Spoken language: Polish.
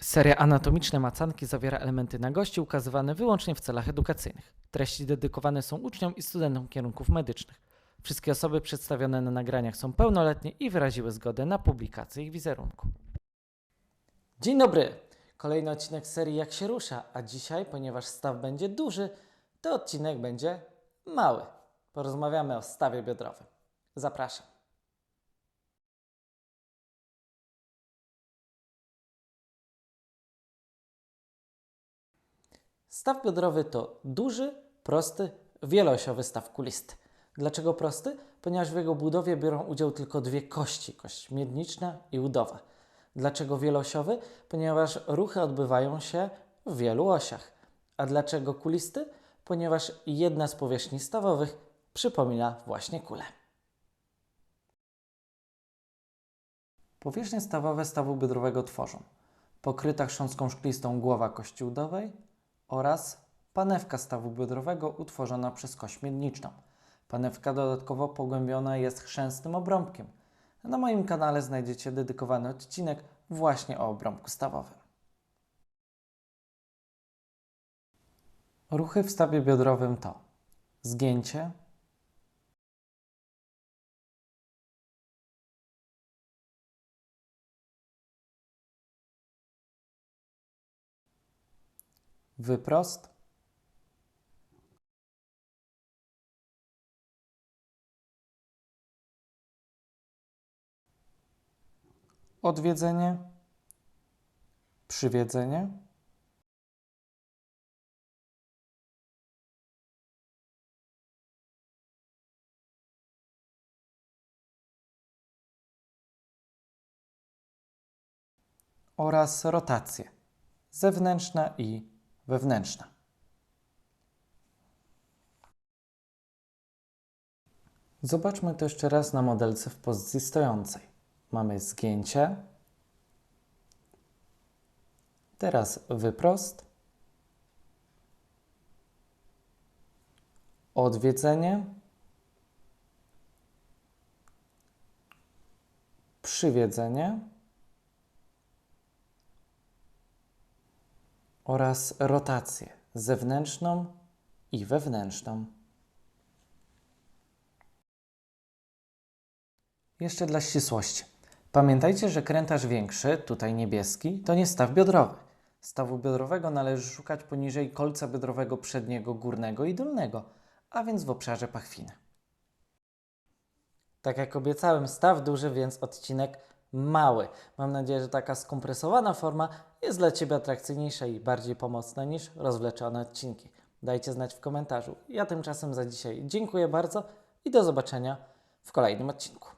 Seria Anatomiczne Macanki zawiera elementy nagości ukazywane wyłącznie w celach edukacyjnych. Treści dedykowane są uczniom i studentom kierunków medycznych. Wszystkie osoby przedstawione na nagraniach są pełnoletnie i wyraziły zgodę na publikację ich wizerunku. Dzień dobry! Kolejny odcinek serii Jak się rusza, a dzisiaj, ponieważ staw będzie duży, to odcinek będzie mały. Porozmawiamy o stawie biodrowym. Zapraszam. Staw biodrowy to duży, prosty, wieloosiowy staw kulisty. Dlaczego prosty? Ponieważ w jego budowie biorą udział tylko dwie kości, kość miedniczna i udowa. Dlaczego wieloosiowy? Ponieważ ruchy odbywają się w wielu osiach. A dlaczego kulisty? Ponieważ jedna z powierzchni stawowych przypomina właśnie kulę. Powierzchnie stawowe stawu biodrowego tworzą pokryta chrząstką szklistą głowa kości udowej oraz panewka stawu biodrowego utworzona przez kość miedniczną. Panewka dodatkowo pogłębiona jest chrzęstnym obrąbkiem. Na moim kanale znajdziecie dedykowany odcinek właśnie o obrąbku stawowym. Ruchy w stawie biodrowym to zgięcie, wyprost, odwiedzenie, przywiedzenie, oraz rotacje zewnętrzna i wewnętrzna. Zobaczmy to jeszcze raz na modelce w pozycji stojącej. Mamy zgięcie, teraz wyprost, odwiedzenie, przywiedzenie oraz rotację zewnętrzną i wewnętrzną. Jeszcze dla ścisłości. Pamiętajcie, że krętarz większy, tutaj niebieski, to nie staw biodrowy. Stawu biodrowego należy szukać poniżej kolca biodrowego przedniego, górnego i dolnego, a więc w obszarze pachwiny. Tak jak obiecałem, staw duży, więc odcinek mały. Mam nadzieję, że taka skompresowana forma jest dla Ciebie atrakcyjniejsza i bardziej pomocna niż rozwleczone odcinki. Dajcie znać w komentarzu. Ja tymczasem za dzisiaj dziękuję bardzo i do zobaczenia w kolejnym odcinku.